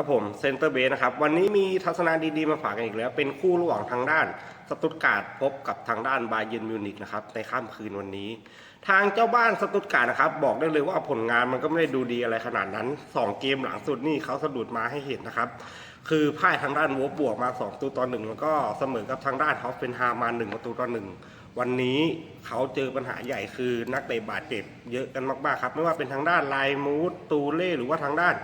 ครับผมเซนเตอร์เบสนะครับ วันนี้มีทัศนะดีๆ มาฝากกันอีกแล้ว เป็นคู่ระหว่างทางด้านสตุตการ์ดพบกับทางด้านบาเยนมิวนิกนะครับในค่ำคืนวันนี้ ทางเจ้าบ้านสตุตการ์ดนะครับ บอกได้เลยว่าผลงานมันก็ไม่ได้ดูดีอะไรขนาดนั้น 2 เกมหลังสุดนี่เขาสะดุดมาให้เห็นนะครับ คือพ่ายทางด้านวบบวกมา2ประตูต่อหนึ่งแล้วก็เสมอกับทางด้านฮอฟเฟนฮามมา1ประตูต่อหนึ่งวันนี้เขาเจอปัญหาใหญ่คือนักเตะบาดเจ็บเยอะกันมากๆครับไม่ว่าเป็นทางด้านไลมูดตูเล่หรือว่าทางด้าน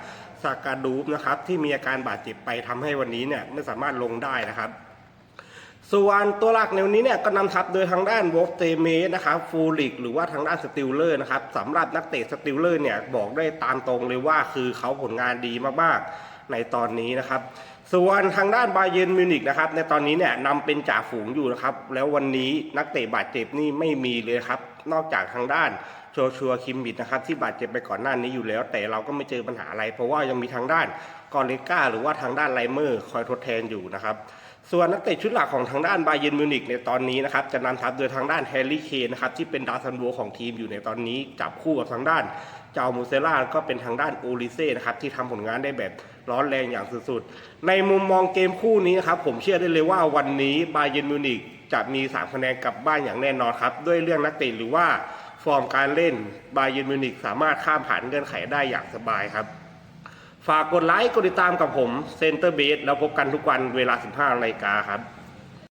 ซากาดูฟนะครับที่มีอาการบาดเจ็บไปทำให้วันนี้เนี่ยไม่สามารถลงได้นะครับ ส่วนตัวหลักในวันนี้เนี่ยก็นำทัพโดยทางด้านวอลเตเมสนะครับฟูลิกหรือว่าทางด้านสติลเลอร์นะครับสำหรับนักเตะสติลเลอร์เนี่ยบอกได้ตามตรงเลยว่าคือเขาผลงานดีมากๆ ในตอนนี้นะครับ ส่วนทางด้านบาเยนมิวนิกนะครับ ในตอนนี้เนี่ยนำเป็นจ่าฝูงอยู่นะครับ แล้ววันนี้นักเตะบาดเจ็บนี่ไม่มีเลยครับ นอกจากทางด้านโชชัวคิมบิดนะครับที่บาดเจ็บไปก่อนหน้านี้อยู่แล้ว แต่เราก็ไม่เจอปัญหาอะไร เพราะว่ายังมีทางด้านกอเลก้า หรือว่าทางด้านไลเมอร์คอยทดแทนอยู่นะครับส่วนนักเตะชุดหลักของทางด้านบาเยนมิวนิกในตอนนี้นะครับจะนำทัพโดยทางด้านแฮร์รี่เคนนะครับที่เป็นดาวซันโวของทีมอยู่ในตอนนี้จับคู่กับทางด้าน เจ้ามูเซล่าก็เป็นทางด้านโอลิเซ่นะครับที่ทำผลงานได้แบบร้อนแรงอย่างสุดๆ ในมุมมองเกมคู่นี้นะครับผมเชื่อได้เลยว่าวันนี้บาเยนมิวนิกจะมี 3 คะแนนกลับบ้านอย่างแน่นอนครับ ด้วยเรื่องนักเตะหรือว่าฟอร์มการเล่นบาเยนมิวนิกสามารถข้ามผ่านเงื่อนไขได้อย่างสบายครับ ฝากกดไลค์กดติดตามกับผมเซนเตอร์เบสแล้วพบกันทุกวันเวลา 15นาฬิกาครับ